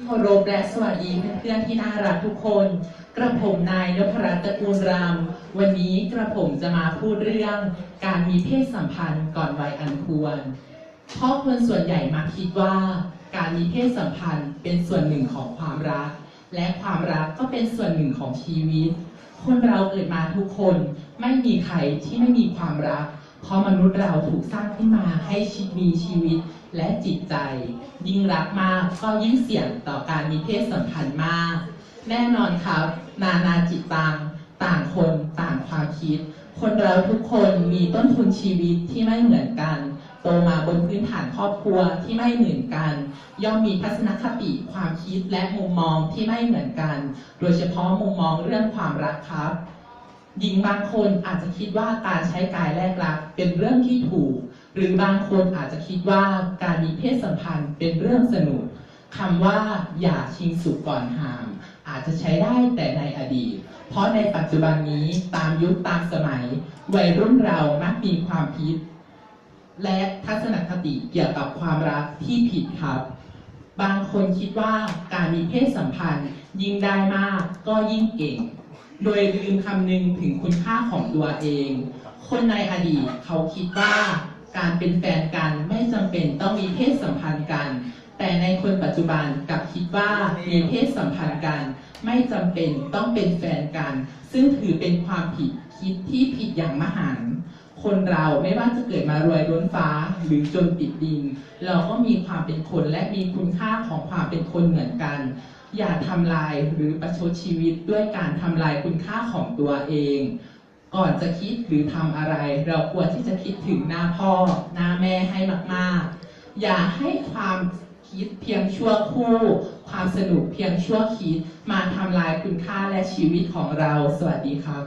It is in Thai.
เคารพและสวัสดีเพื่อนๆที่น่ารักทุกคน กระผมนายนพรัตน์ตระกูลรำวันนี้กระผมจะมาพูดเรื่อง การมีเพศสัมพันธ์ก่อนวัยอันควร เพราะคนส่วนใหญ่มักคิดว่า การมีเพศสัมพันธ์เป็นส่วนหนึ่งของความรัก และความรักก็เป็นส่วนหนึ่งของชีวิต คนเราเกิดมาทุกคนไม่มีใครที่ไม่มีความรัก เพราะมนุษย์เราถูกสร้างขึ้นมาให้มีชีวิตและจิตใจ ยิ่งรักมากก็ยิ่งเสี่ยงต่อการมีเพศสัมพันธ์มาก แน่นอนครับ นานาจิตตังต่างคนต่างความคิด คนเราทุกคนมีต้นทุนชีวิตที่ไม่เหมือนกัน โตมาบนพื้นฐานครอบครัวที่ไม่เหมือนกัน ย่อมมีทัศนคติความคิดและมุมมองที่ไม่เหมือนกัน โดยเฉพาะมุมมองเรื่องความรักครับ หญิงบางคนอาจจะคิดว่าการใช้กายแลกรักเป็นเรื่องที่ถูก หรือบางคนอาจจะคิดว่าการมีเพศสัมพันธ์เป็นเรื่องสนุกคำว่าอย่าชิงสุกก่อนหาม อาจจะใช้ได้แต่ในอดีต เพราะในปัจจุบันนี้ตามยุคตามสมัย วัยรุ่นเรามักมีความคิดและทัศนคติเกี่ยวกับความรักที่ผิดครับ บางคนคิดว่าการมีเพศสัมพันธ์ยิ่งได้มากก็ยิ่งเก่ง โดยลืมคำนึงถึงคุณค่าของตัวเอง คนในอดีตเขาคิดว่าการเป็นแฟนกันไม่จำเป็นต้องมีเพศสัมพันธ์กัน แต่ในคนปัจจุบันกลับคิดว่ามีเพศสัมพันธ์กัน ไม่จำเป็นต้องเป็นแฟนกัน ซึ่งถือเป็นความผิดคิดที่ผิดอย่างมหันต์คนเราไม่ว่าจะเกิดมารวยล้นฟ้าหรือจนติดดิน เราก็มีความเป็นคนและมีคุณค่าของความเป็นคนเหมือนกัน อย่าทำลายหรือประชดชีวิตด้วยการทำลายคุณค่าของตัวเอง ก่อนจะคิดหรือทำอะไร เราควรที่จะคิดถึงหน้าพ่อ หน้าแม่ให้มาก ๆ อย่าให้ความคิดเพียงชั่วคู่ ความสนุกเพียงชั่วคิด มาทำลายคุณค่าและชีวิตของเรา สวัสดีครับ